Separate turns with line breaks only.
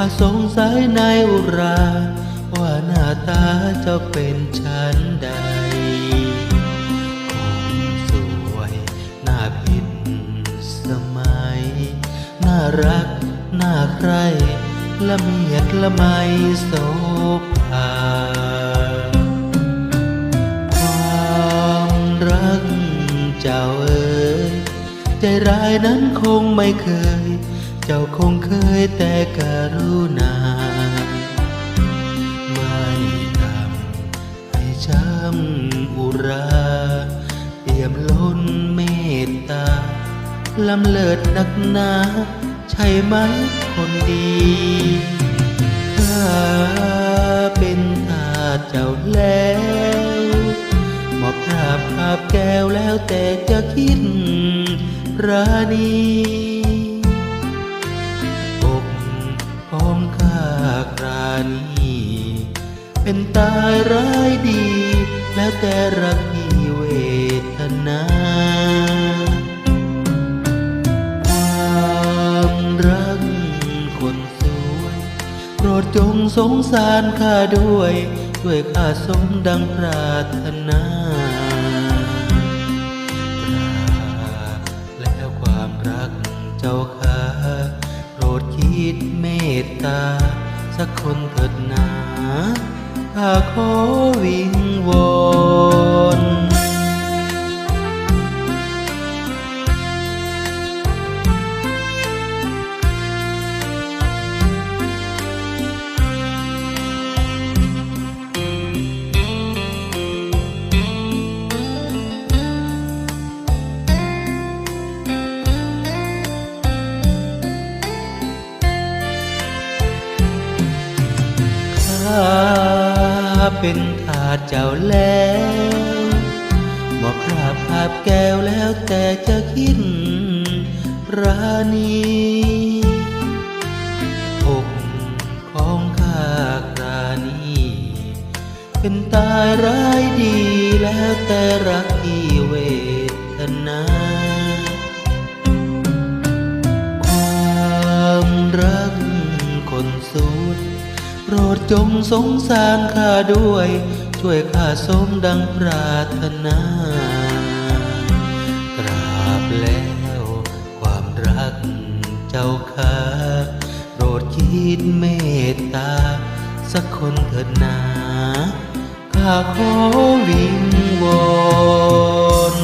รักเจ้าสงสัยในอุรา ว่าหน้าตาเจ้าเป็นฉันใดคงสวยน่าผิดสมัย น่ารัก น่าใครละเมียดละไมโสภาความรักเจ้าเอ๋ยใจร้ายนั้นคงไม่เคย จ้าคงเคยแต่การุณา ไม่ทำให้ช้ำอุราเปี่ยมล้นเมตตาลำเลิศนักหนา ใช่ไหมคนดีข้าเป็นทาเจ้าแล้วหมอบกราบคาบแก้วแล้วแต่จะคิดรานี นีเป็นตายร้ายดี แล้วแต่รักที่เวทนาความรักคนสวย โปรดจงสงสารข้าด้วย ด้วยข้าสมดังปรารถนาราแล้วความรักเจ้าข้าโปรดคิดเมตตา สักคนเถิดหนาข้าขอวิงวอน เป็นทาสเจ้าแล้วหมอบกราบคาบแก้วแล้วแต่จะคิดรานีอกของข้าครานีเป็นตายร้ายดีแล้วแต่รักที่เวทนาความรัก รดจงสงสารข้าด้วย ช่วยข้าสมดังปรารถนากราบแล้วความรักเจ้าข้าโปรดคิดเมตตา สักคนเถิดนาข้าขอวิงวอน